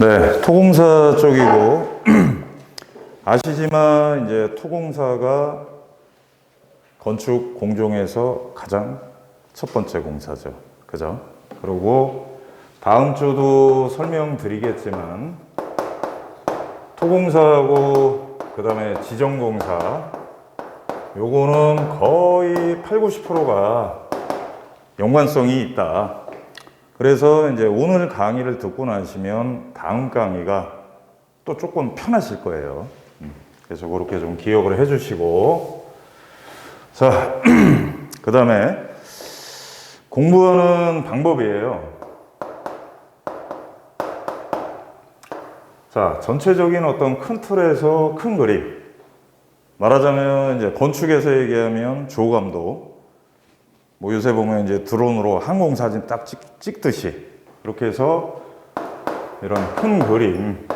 네, 토공사 쪽이고 아시지만 이제 토공사가 건축 공종에서 가장 첫 번째 공사죠. 그죠? 그리고 다음 주도 설명드리겠지만 토공사하고 그다음에 지정공사 요거는 거의 8, 90%가 연관성이 있다. 그래서 이제 오늘 강의를 듣고 나시면 다음 강의가 또 조금 편하실 거예요. 음, 그래서 그렇게 좀 기억을 해 주시고 자, 그 다음에 공부하는 방법이에요. 자, 전체적인 어떤 큰 틀에서 큰 그림. 말하자면 이제 건축에서 얘기하면 조감도 뭐 요새 보면 이제 드론으로 항공 사진 딱 찍, 찍듯이 이렇게 해서 이런 큰 그림.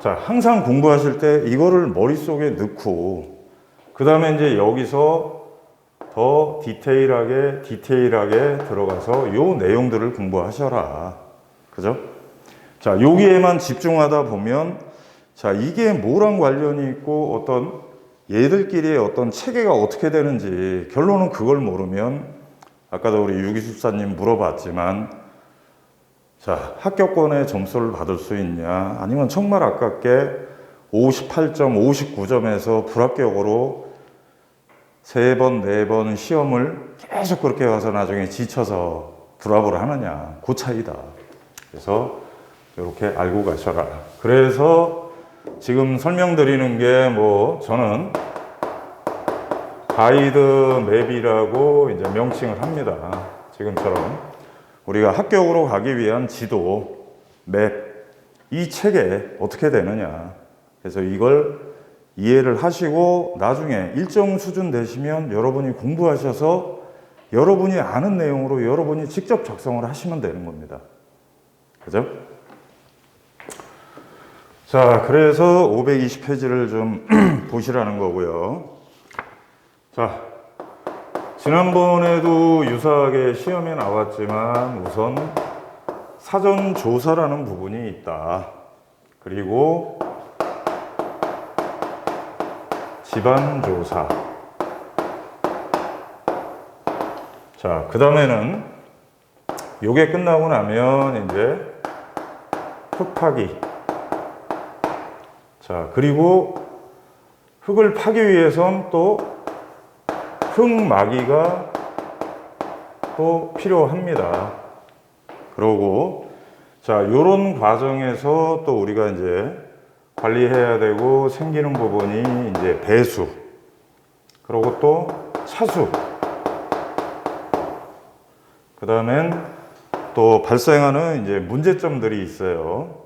자, 항상 공부하실 때 이거를 머릿속에 넣고 그 다음에 이제 여기서 더 디테일하게 디테일하게 들어가서 요 내용들을 공부하셔라. 그죠? 자, 여기에만 집중하다 보면 자, 이게 뭐랑 관련이 있고 어떤 얘들끼리의 어떤 체계가 어떻게 되는지 결론은 그걸 모르면 아까도 우리 유기술사님 물어봤지만 자, 합격권의 점수를 받을 수 있냐 아니면 정말 아깝게 58점, 59점에서 불합격으로 세 번, 네 번 시험을 계속 그렇게 가서 나중에 지쳐서 불합을 하느냐 그 차이다. 그래서 이렇게 알고 가셔라. 그래서 지금 설명드리는 게 뭐 저는 가이드 맵이라고 이제 명칭을 합니다. 지금처럼 우리가 합격으로 가기 위한 지도, 맵, 이 책에 어떻게 되느냐. 그래서 이걸 이해를 하시고 나중에 일정 수준 되시면 여러분이 공부하셔서 여러분이 아는 내용으로 여러분이 직접 작성을 하시면 되는 겁니다. 그죠? 자, 그래서 520페이지를 좀 보시라는 거고요. 자, 지난번에도 유사하게 시험에 나왔지만 우선 사전 조사라는 부분이 있다. 그리고 집안 조사. 자, 그 다음에는 요게 끝나고 나면 이제 흙파기. 자, 그리고 흙을 파기 위해선 또 흙마기가 또 필요합니다. 그러고 자, 요런 과정에서 또 우리가 이제 관리해야 되고 생기는 부분이 이제 배수. 그리고 또 차수. 그 다음엔 또 발생하는 이제 문제점들이 있어요.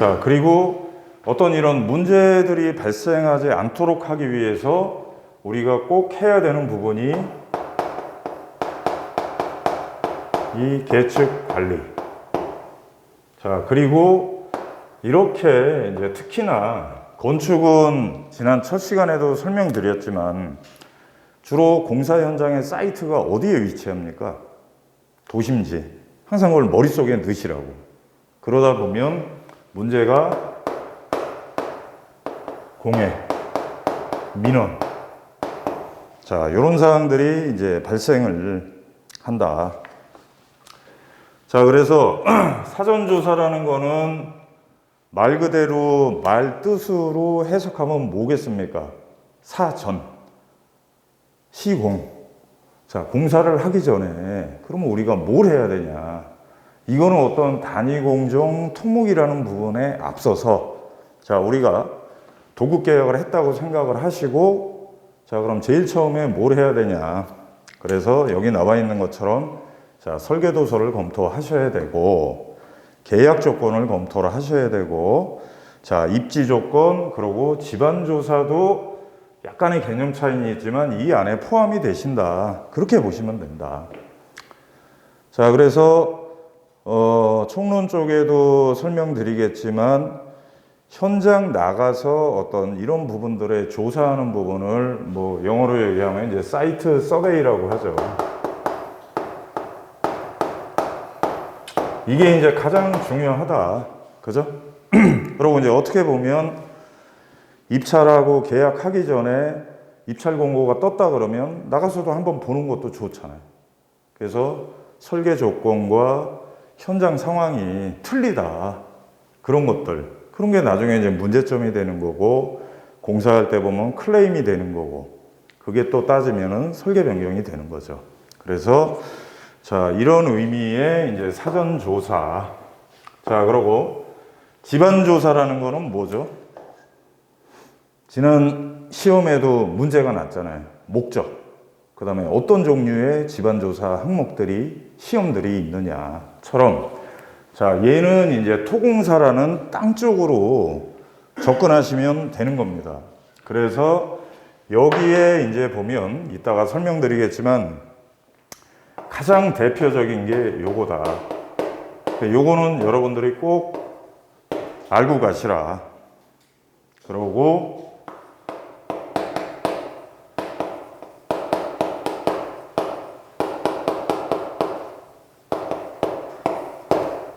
자, 그리고 어떤 이런 문제들이 발생하지 않도록 하기 위해서 우리가 꼭 해야 되는 부분이 이 계측 관리. 자, 그리고 이렇게 이제 특히나 건축은 지난 첫 시간에도 설명드렸지만 주로 공사 현장의 사이트가 어디에 위치합니까? 도심지. 항상 그걸 머릿속에 넣으시라고. 그러다 보면 문제가 공해, 민원. 자, 이런 사항들이 이제 발생을 한다. 자, 그래서 사전조사라는 거는 말 그대로 말 뜻으로 해석하면 뭐겠습니까? 사전, 시공. 자, 공사를 하기 전에 그러면 우리가 뭘 해야 되냐? 이거는 어떤 단위 공정 통목이라는 부분에 앞서서 자, 우리가 도급 계약을 했다고 생각을 하시고 자, 그럼 제일 처음에 뭘 해야 되냐? 그래서 여기 나와 있는 것처럼 자, 설계 도서를 검토하셔야 되고 계약 조건을 검토를 하셔야 되고 자, 입지 조건 그리고 집안 조사도 약간의 개념 차이는 있지만 이 안에 포함이 되신다. 그렇게 보시면 된다. 자, 그래서 어, 총론 쪽에도 설명드리겠지만 현장 나가서 어떤 이런 부분들에 조사하는 부분을 뭐 영어로 얘기하면 이제 사이트 서베이라고 하죠. 이게 이제 가장 중요하다. 그죠? 그리고 이제 어떻게 보면 입찰하고 계약하기 전에 입찰 공고가 떴다 그러면 나가서도 한번 보는 것도 좋잖아요. 그래서 설계 조건과 현장 상황이 틀리다. 그런 것들. 그런 게 나중에 이제 문제점이 되는 거고, 공사할 때 보면 클레임이 되는 거고, 그게 또 따지면은 설계 변경이 되는 거죠. 그래서, 자, 이런 의미의 이제 사전 조사. 자, 그러고 집안 조사라는 거는 뭐죠? 지난 시험에도 문제가 났잖아요. 목적. 그 다음에 어떤 종류의 집안 조사 항목들이, 시험들이 있느냐 처럼, 자, 얘는 이제 토공사라는 땅 쪽으로 접근하시면 되는 겁니다. 그래서 여기에 이제 보면, 이따가 설명드리겠지만, 가장 대표적인 게 요거다. 요거는 여러분들이 꼭 알고 가시라. 그러고,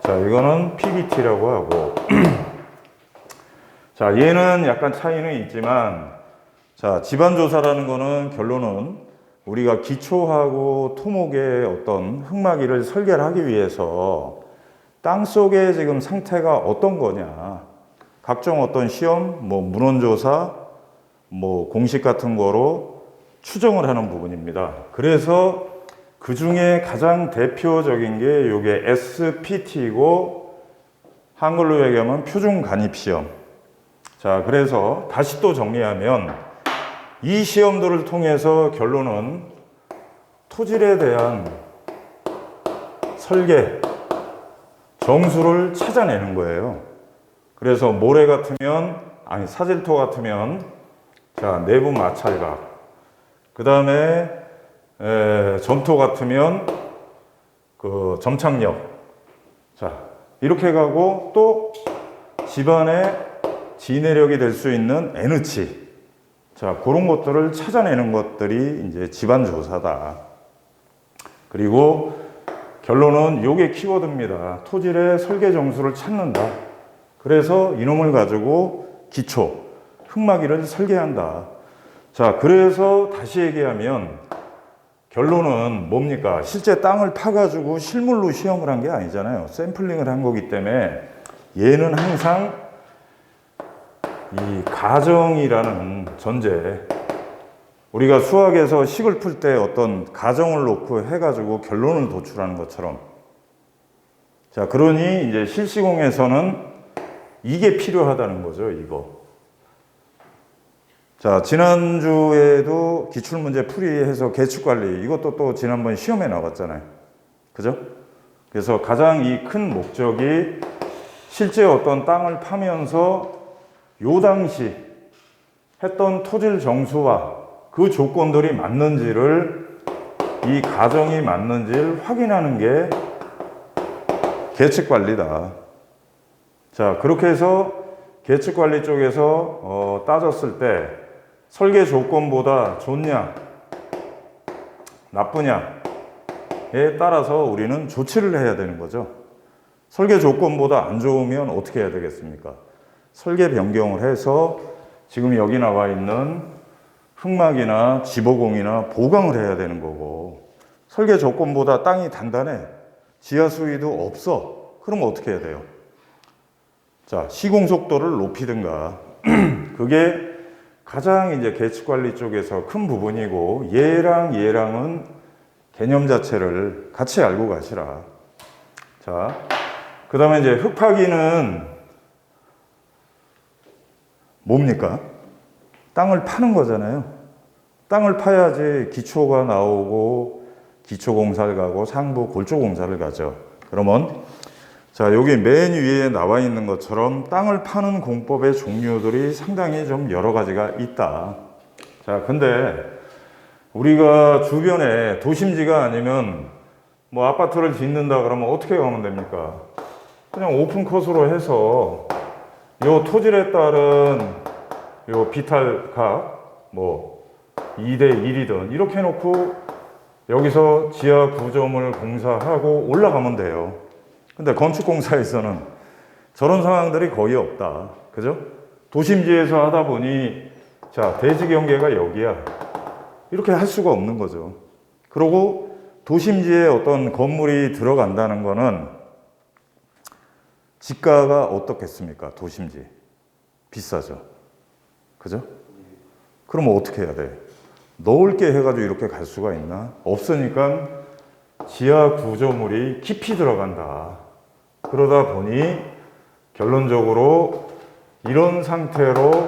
자, 이거는 PBT라고 하고. 자, 얘는 약간 차이는 있지만, 자, 집안조사라는 거는 결론은 우리가 기초하고 토목의 어떤 흙막이를 설계를 하기 위해서 땅 속에 지금 상태가 어떤 거냐. 각종 어떤 시험, 뭐 문헌조사, 뭐 공식 같은 거로 추정을 하는 부분입니다. 그래서 그 중에 가장 대표적인 게 요게 SPT이고 한글로 얘기하면 표준 간입 시험. 자, 그래서 다시 또 정리하면 이 시험들을 통해서 결론은 토질에 대한 설계, 정수를 찾아내는 거예요. 그래서 모래 같으면, 아니, 사질토 같으면, 자, 내부 마찰각. 그 다음에 에, 점토 같으면 그 점착력. 자, 이렇게 가고 또 집안의 지내력이 될 수 있는 N치. 자, 그런 것들을 찾아내는 것들이 이제 집안 조사다. 그리고 결론은 요게 키워드입니다. 토질의 설계 정수를 찾는다. 그래서 이놈을 가지고 기초, 흙막이를 설계한다. 자, 그래서 다시 얘기하면 결론은 뭡니까? 실제 땅을 파가지고 실물로 시험을 한 게 아니잖아요. 샘플링을 한 거기 때문에 얘는 항상 이 가정이라는 전제. 우리가 수학에서 식을 풀 때 어떤 가정을 놓고 해가지고 결론을 도출하는 것처럼. 자, 그러니 이제 실시공에서는 이게 필요하다는 거죠, 이거. 자, 지난주에도 기출문제 풀이해서 계측관리, 이것도 또 지난번 시험에 나왔잖아요. 그죠? 그래서 가장 이 큰 목적이 실제 어떤 땅을 파면서 요 당시 했던 토질 정수와 그 조건들이 맞는지를 이 가정이 맞는지를 확인하는 게 계측 관리다. 자, 그렇게 해서 계측 관리 쪽에서 어, 따졌을 때 설계 조건보다 좋냐, 나쁘냐에 따라서 우리는 조치를 해야 되는 거죠. 설계 조건보다 안 좋으면 어떻게 해야 되겠습니까? 설계 변경을 해서 지금 여기 나와 있는 흙막이나 지보공이나 보강을 해야 되는 거고 설계 조건보다 땅이 단단해 지하 수위도 없어 그럼 어떻게 해야 돼요? 자 시공 속도를 높이든가 그게 가장 이제 계측 관리 쪽에서 큰 부분이고 얘랑 얘랑은 개념 자체를 같이 알고 가시라. 자, 그 다음에 이제 흙파기는 뭡니까? 땅을 파는 거잖아요. 땅을 파야지 기초가 나오고 기초 공사를 가고 상부 골조 공사를 가죠. 그러면 자, 여기 맨 위에 나와 있는 것처럼 땅을 파는 공법의 종류들이 상당히 좀 여러 가지가 있다. 자, 근데 우리가 주변에 도심지가 아니면 뭐 아파트를 짓는다 그러면 어떻게 가면 됩니까? 그냥 오픈 컷으로 해서 요 토질에 따른 요 비탈각 뭐 2대 1이든 이렇게 해놓고 여기서 지하 구조물 공사하고 올라가면 돼요. 근데 건축공사에서는 저런 상황들이 거의 없다. 그죠? 도심지에서 하다 보니 자, 대지 경계가 여기야. 이렇게 할 수가 없는 거죠. 그리고 도심지에 어떤 건물이 들어간다는 거는 지가가 어떻겠습니까? 도심지. 비싸죠. 그죠? 그러면 어떻게 해야 돼? 넣을게 해가지고 이렇게 갈 수가 있나? 없으니까 지하 구조물이 깊이 들어간다. 그러다 보니 결론적으로 이런 상태로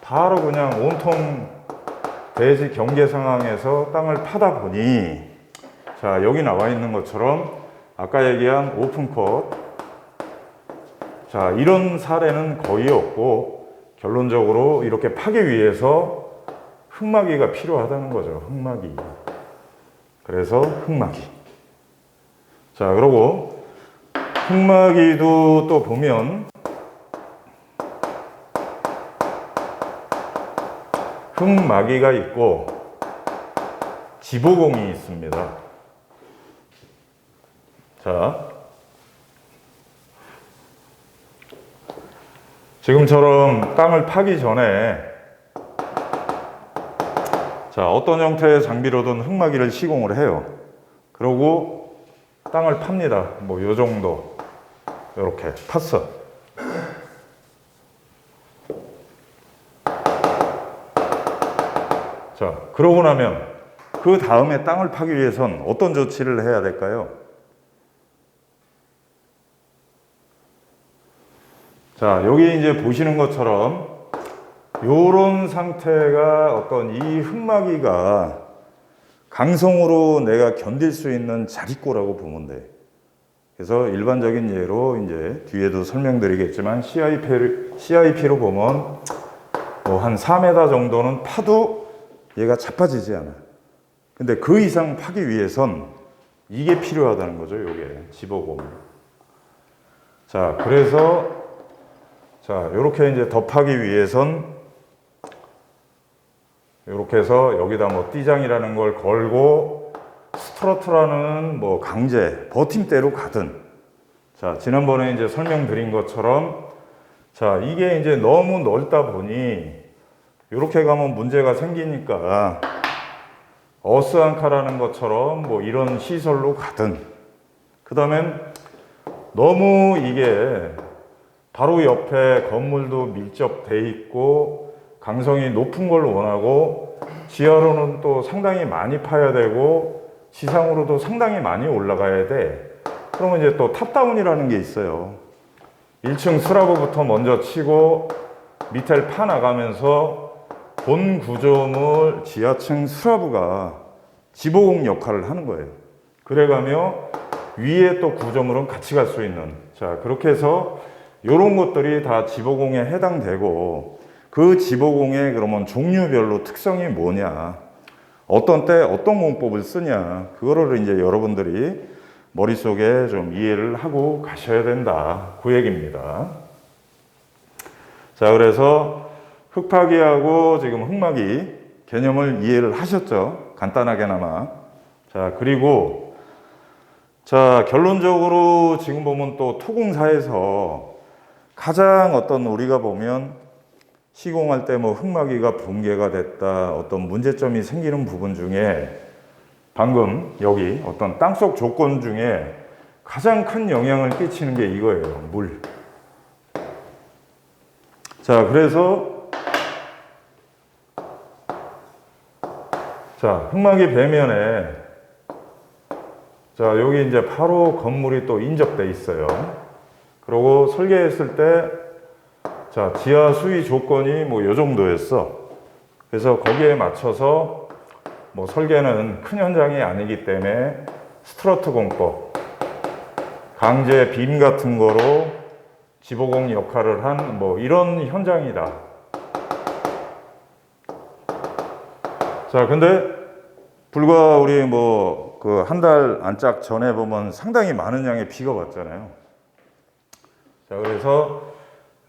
바로 그냥 온통 대지 경계 상황에서 땅을 파다 보니 자 여기 나와 있는 것처럼 아까 얘기한 오픈컷. 자 이런 사례는 거의 없고 결론적으로 이렇게 파기 위해서 흙막이가 필요하다는 거죠. 흙막이 그래서 흙막이 자 그리고 흙막이도 또 보면 흙막이가 있고 지보공이 있습니다. 자, 지금처럼 땅을 파기 전에 자 어떤 형태의 장비로든 흙막이를 시공을 해요. 그러고 땅을 팝니다. 뭐 요 정도 이렇게 팠어. 자, 그러고 나면 그 다음에 땅을 파기 위해선 어떤 조치를 해야 될까요? 자, 여기 이제 보시는 것처럼 요런 상태가 어떤 이 흙막이가 강성으로 내가 견딜 수 있는 자리꼬라고 보면 돼. 그래서 일반적인 예로 이제 뒤에도 설명드리겠지만 CIP를, CIP로 보면 뭐 한 4m 정도는 파도 얘가 자빠지지 않아. 근데 그 이상 파기 위해선 이게 필요하다는 거죠, 요게. 집어공. 자, 그래서 자, 요렇게 이제 덮하기 위해선 요렇게 해서 여기다 뭐 띠장이라는 걸 걸고 스트러트라는 뭐 강제, 버팀대로 가든. 자, 지난번에 이제 설명드린 것처럼 자, 이게 이제 너무 넓다 보니 이렇게 가면 문제가 생기니까 어스안카라는 것처럼 뭐 이런 시설로 가든. 그 다음엔 너무 이게 바로 옆에 건물도 밀접돼 있고 강성이 높은 걸 원하고 지하로는 또 상당히 많이 파야 되고 지상으로도 상당히 많이 올라가야 돼. 그러면 이제 또 탑다운이라는 게 있어요. 1층 슬라브부터 먼저 치고 밑을 파 나가면서 본 구조물 지하층 슬라브가 지보공 역할을 하는 거예요. 그래가며 위에 또 구조물은 같이 갈 수 있는 자 그렇게 해서 이런 것들이 다 지보공에 해당되고 그 지보공의 그러면 종류별로 특성이 뭐냐 어떤 때 어떤 공법을 쓰냐 그거를 이제 여러분들이 머릿속에 좀 이해를 하고 가셔야 된다 그 얘기입니다. 자 그래서 흙파기하고 지금 흙막이 개념을 이해를 하셨죠? 간단하게나마. 자, 그리고 자, 결론적으로 지금 보면 또 토공사에서 가장 어떤 우리가 보면 시공할 때뭐 흙막이가 붕괴가 됐다, 어떤 문제점이 생기는 부분 중에 방금 여기 어떤 땅속 조건 중에 가장 큰 영향을 끼치는 게 이거예요. 물. 자, 그래서 자, 흙막이 배면에 자, 여기 이제 바로 건물이 또 인접돼 있어요. 그리고 설계했을 때 자, 지하 수위 조건이 뭐 요 정도였어. 그래서 거기에 맞춰서 뭐 설계는 큰 현장이 아니기 때문에 스트러트 공법, 강제 빔 같은 거로 지보공 역할을 한 뭐 이런 현장이다. 자, 근데 불과 우리 뭐 그 한 달 안짝 전에 보면 상당히 많은 양의 비가 왔잖아요. 자, 그래서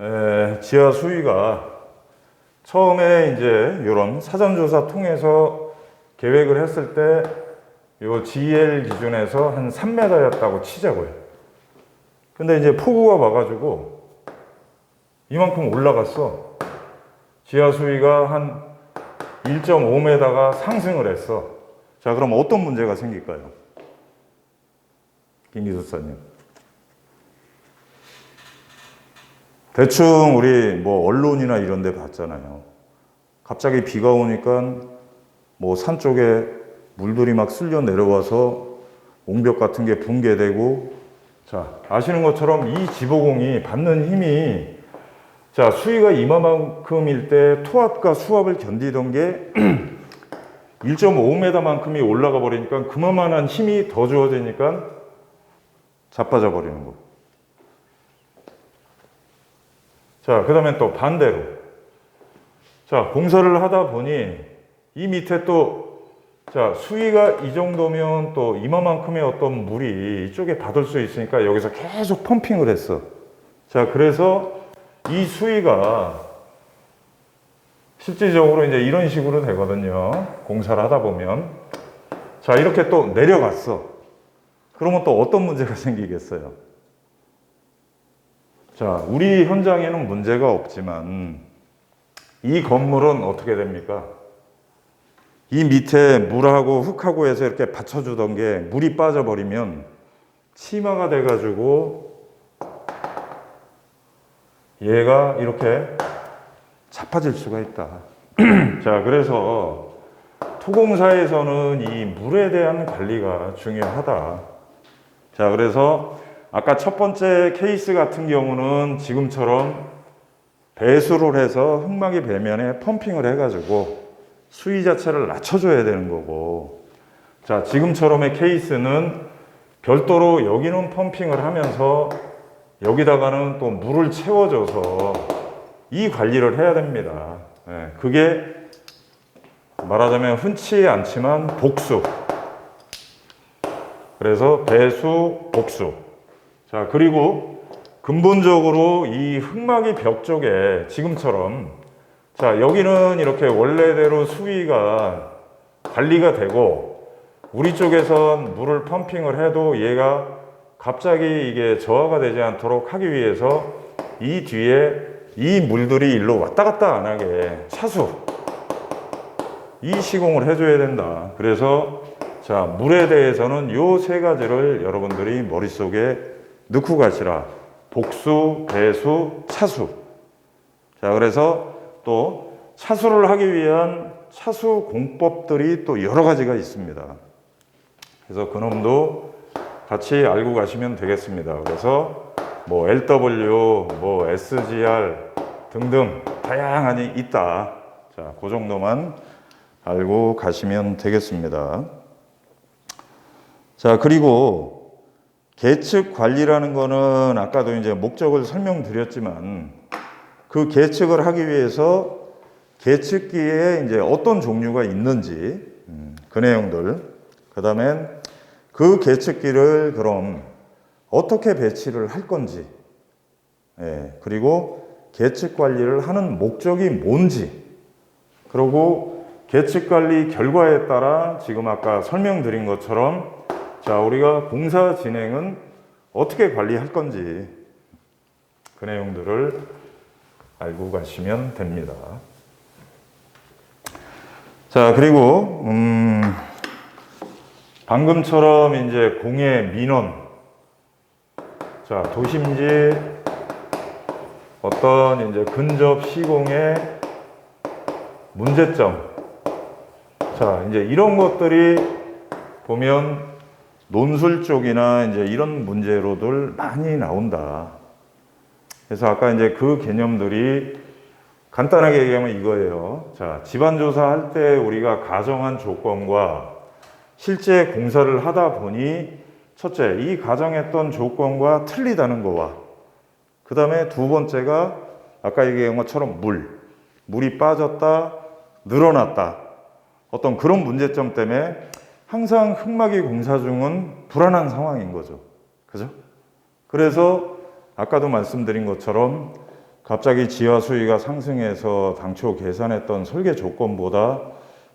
에, 지하 수위가 처음에 이제 이런 사전조사 통해서 계획을 했을 때 요 GL 기준에서 한 3m였다고 치자고요. 근데 이제 폭우가 와가지고 이만큼 올라갔어. 지하 수위가 한 1.5m가 상승을 했어. 자, 그럼 어떤 문제가 생길까요? 김 기술사님. 대충 우리 뭐 언론이나 이런 데 봤잖아요. 갑자기 비가 오니까 뭐 산 쪽에 물들이 막 쓸려 내려와서 옹벽 같은 게 붕괴되고 자, 아시는 것처럼 이 지보공이 받는 힘이 자, 수위가 이만큼일 때 토압과 수압을 견디던 게 1.5m만큼이 올라가 버리니까 그만한 힘이 더 주어지니까 자빠져 버리는 거. 자, 그 다음에 또 반대로. 자, 공사를 하다 보니 이 밑에 또 자, 수위가 이 정도면 또 이만큼의 어떤 물이 이쪽에 받을 수 있으니까 여기서 계속 펌핑을 했어. 자, 그래서 이 수위가 실질적으로 이제 이런 식으로 되거든요. 공사를 하다 보면. 자, 이렇게 또 내려갔어. 그러면 또 어떤 문제가 생기겠어요? 자, 우리 현장에는 문제가 없지만 이 건물은 어떻게 됩니까? 이 밑에 물하고 흙하고 해서 이렇게 받쳐주던 게 물이 빠져버리면 치마가 돼가지고 얘가 이렇게 자빠질 수가 있다. 자, 그래서 토공사에서는 이 물에 대한 관리가 중요하다. 자, 그래서 아까 첫 번째 케이스 같은 경우는 지금처럼 배수를 해서 흙막이 배면에 펌핑을 해가지고 수위 자체를 낮춰줘야 되는 거고, 자, 지금처럼의 케이스는 별도로 여기는 펌핑을 하면서 여기다가는 또 물을 채워줘서 이 관리를 해야 됩니다. 예, 그게 말하자면 흔치 않지만 복수. 그래서 배수, 복수. 자, 그리고 근본적으로 이 흙막이 벽 쪽에 지금처럼 자, 여기는 이렇게 원래대로 수위가 관리가 되고 우리 쪽에선 물을 펌핑을 해도 얘가 갑자기 이게 저하가 되지 않도록 하기 위해서 이 뒤에 이 물들이 일로 왔다 갔다 안 하게 차수 이 시공을 해줘야 된다. 그래서 자 물에 대해서는 요 세 가지를 여러분들이 머릿속에 넣고 가시라. 복수, 배수, 차수. 자 그래서 또 차수를 하기 위한 차수 공법들이 또 여러 가지가 있습니다. 그래서 그놈도 같이 알고 가시면 되겠습니다. 그래서 뭐 LW, 뭐 SGR 등등 다양하니 있다. 자, 그 정도만 알고 가시면 되겠습니다. 자, 그리고 계측 관리라는 거는 아까도 이제 목적을 설명드렸지만 그 계측을 하기 위해서 계측기에 이제 어떤 종류가 있는지 음, 그 내용들. 그 다음엔 그 계측기를 그럼 어떻게 배치를 할 건지 예, 그리고 계측 관리를 하는 목적이 뭔지. 그리고 계측 관리 결과에 따라 지금 아까 설명드린 것처럼 자 우리가 공사 진행은 어떻게 관리할 건지 그 내용들을 알고 가시면 됩니다. 자, 그리고, 음, 방금처럼 이제 공의 민원, 자, 도심지, 어떤 이제 근접 시공의 문제점, 자, 이제 이런 것들이 보면 논술 쪽이나 이제 이런 문제로들 많이 나온다. 그래서 아까 이제 그 개념들이 간단하게 얘기하면 이거예요. 자, 집안조사 할 때 우리가 가정한 조건과 실제 공사를 하다 보니 첫째, 이 가정했던 조건과 틀리다는 거와 그 다음에 두 번째가 아까 얘기한 것처럼 물. 물이 빠졌다, 늘어났다. 어떤 그런 문제점 때문에 항상 흙막이 공사 중은 불안한 상황인 거죠. 그죠? 그래서 아까도 말씀드린 것처럼 갑자기 지하 수위가 상승해서 당초 계산했던 설계 조건보다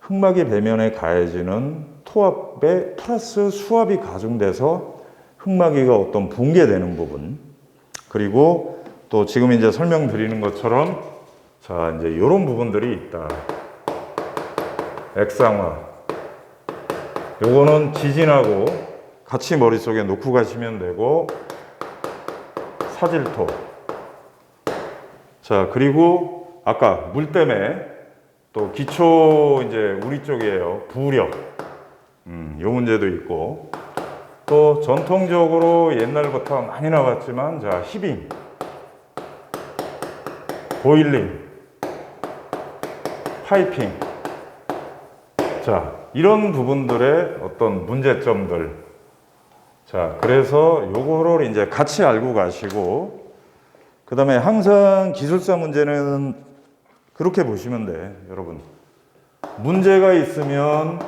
흙막이 배면에 가해지는 토압에 플러스 수압이 가중돼서 흙막이가 어떤 붕괴되는 부분 그리고 또 지금 이제 설명드리는 것처럼 자 이제 이런 부분들이 있다 액상화 요거는 지진하고 같이 머릿속에 놓고 가시면 되고 사질토. 자 그리고 아까 물 때문에 또 기초 이제 우리 쪽이에요. 부력 음, 요 문제도 있고. 또 전통적으로 옛날부터 많이 나왔지만 자 히빙. 보일링. 파이핑 자 이런 부분들의 어떤 문제점들. 자 그래서 요거를 이제 같이 알고 가시고 그 다음에 항상 기술사 문제는 그렇게 보시면 돼 여러분. 문제가 있으면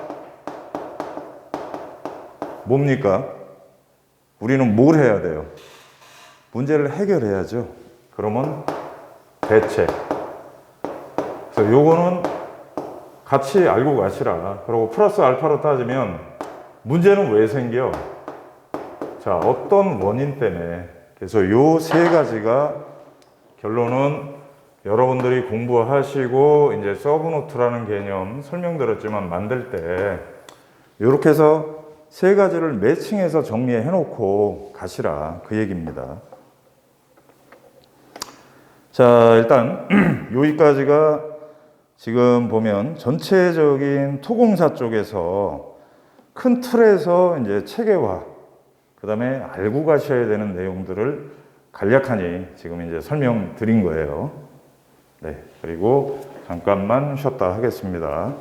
뭡니까? 우리는 뭘 해야 돼요? 문제를 해결해야죠. 그러면 대책. 그래서 요거는 같이 알고 가시라. 그리고 플러스 알파로 따지면 문제는 왜 생겨? 자, 어떤 원인 때문에. 그래서 요 세 가지가 결론은 여러분들이 공부하시고 이제 서브노트라는 개념 설명드렸지만 만들 때 이렇게 해서 세 가지를 매칭해서 정리해 놓고 가시라 그 얘기입니다. 자, 일단 여기까지가 지금 보면 전체적인 토공사 쪽에서 큰 틀에서 이제 체계화, 그 다음에 알고 가셔야 되는 내용들을 간략하니 지금 이제 설명드린 거예요. 네. 그리고 잠깐만 쉬었다 하겠습니다.